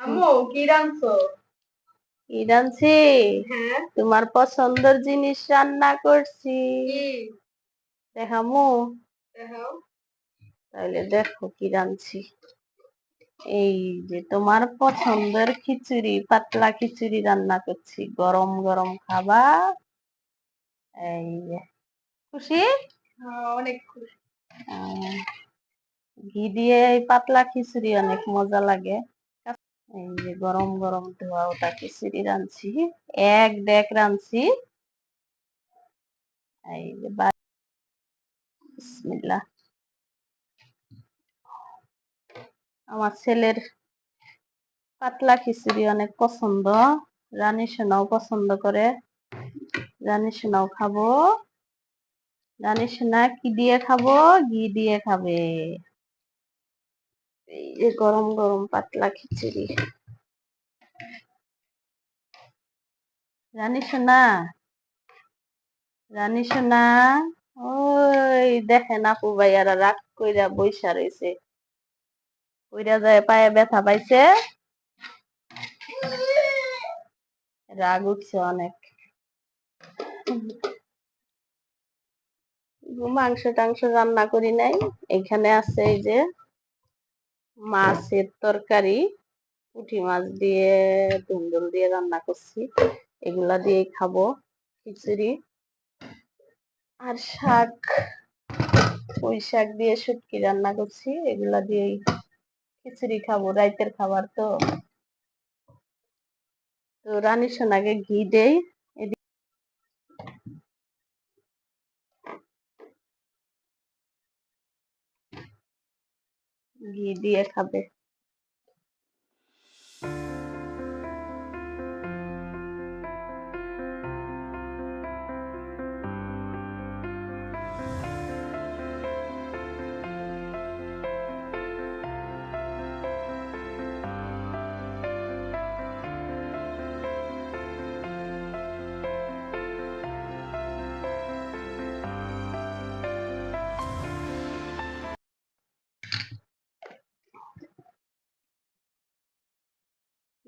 আম্মু কি রাঁধছো? কি রাঁধছি? হ্যাঁ। তোমার পছন্দের জিনিস রান্না করছি। দেখামু। তাহলে দেখো কি রাঁধছি। এই যে তোমার পছন্দের খিচুড়ি পাতলা খিচুড়ি রান্না করছি। গরম গরম খাবা এই যে। খুশি? হ্যাঁ, অনেক খুশি। ঘি দিয়ে এই পাতলা খিচুড়ি অনেক মজা লাগে। এই যে গরম গরম ধোয়া, ওটা খিচুড়ি রাঁধছি। এক ডেক রাঁধছি। এই যে আমার ছেলের পাতলা খিচুড়ি অনেক পছন্দ। রানী সোনাও পছন্দ করে। রানী সোনাও খাব। রানী সোনা কি দিয়ে খাব? ঘি দিয়ে খাবে। এই যে গরম গরম পাতলা খিচুড়ি। রানী সোনা রানী সোনা, ওই দেখেন আপু ভাইয়ারা রাগ কইরা বইসা রয়েছে কইরা যায় পায়ে ব্যথা পাইছে। রাগ উঠছে অনেক। মাংস টাংস রান্না করি নাই। এখানে আছে এই যে মাছের তরকারি, পুঁটি মাছ দিয়ে ধুন্দুল দিয়ে রান্না করছি। এগুলা দিয়ে খাব খিচুড়ি। আর শাক, পুঁই শাক দিয়ে শুটকি রান্না করছি। এগুলা দিয়েই খিচুড়ি খাব, রাইতের খাবার তো। তো রানী সোনাকে ঘি দেই। ঘি দিয়ে খাবে।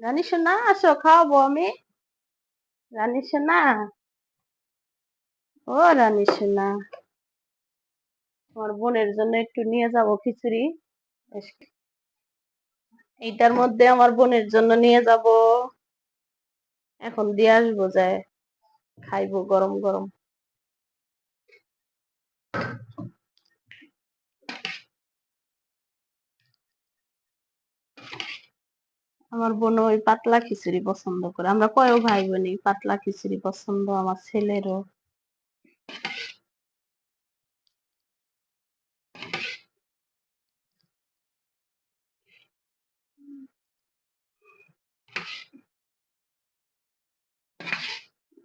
রানী সোনা আসো খাওয়াবো আমি। রানী সোনা ও রানী সোনা তোমার বোনের জন্য একটু নিয়ে যাব খিচুড়ি। এইটার মধ্যে আমার বোনের জন্য নিয়ে যাব। এখন দিয়ে আসব যায়। খাইবো গরম গরম। আমার বোন ওই পাতলা খিচুড়ি পছন্দ করে। আমরা কয়ও ভাই বোনই পাতলা খিচুড়ি পছন্দ, আমার ছেলেরও।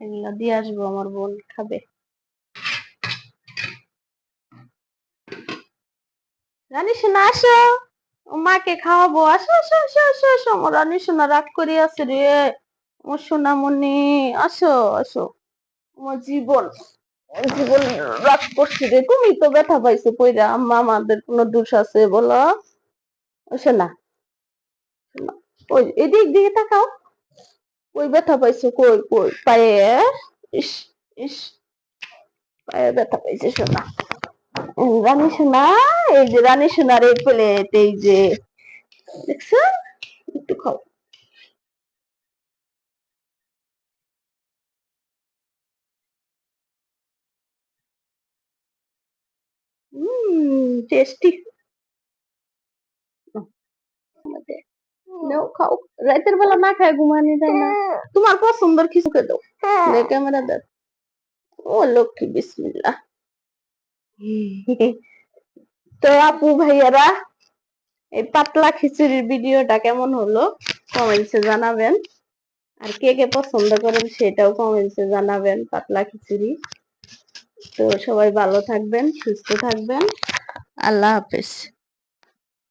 এগুলা দিয়ে আসব, আমার বোন খাবে। রানী সোনা আসো। মাকে খাওয়াবো। আসো আসো আসো আসো আসো। আমার রানী সোনা রাগ করে আছে রে। আমার সোনামণি আসো আসো। আমার জীবন জীবন রাগ করছে রে। তুমি তো ব্যথা পাইছো কইরা আম্মা আমাদের কোনো দোষ আছে বলো? সোনা, ওই এদিক দিকে তাকাও। কই ব্যথা পাইছো কই কই? পায়ে ইস ইস পায়ে ব্যথা পাইছে উম, রানী সোনা এই যে রানী সোনার এই প্লেট এই যে দেখছ? একটু খাও। টেস্টি নাও খাও। রাতের বেলা না খায় ঘুমানি যায় না। তোমার পছন্দের কিছু কে দাও। ক্যামেরা দাও ও লক্ষ্মী বিসমিল্লাহ। তো আপু ভাইয়ারা, এই পাতলা খিচুড়ির ভিডিওটা কেমন হলো? কমেন্টসে জানাবেন। আর কে কে পছন্দ করেন সেটাও কমেন্টসে জানাবেন পাতলা খিচুড়ি। তো সবাই ভালো থাকবেন, সুস্থ থাকবেন। আল্লাহ হাফেজ।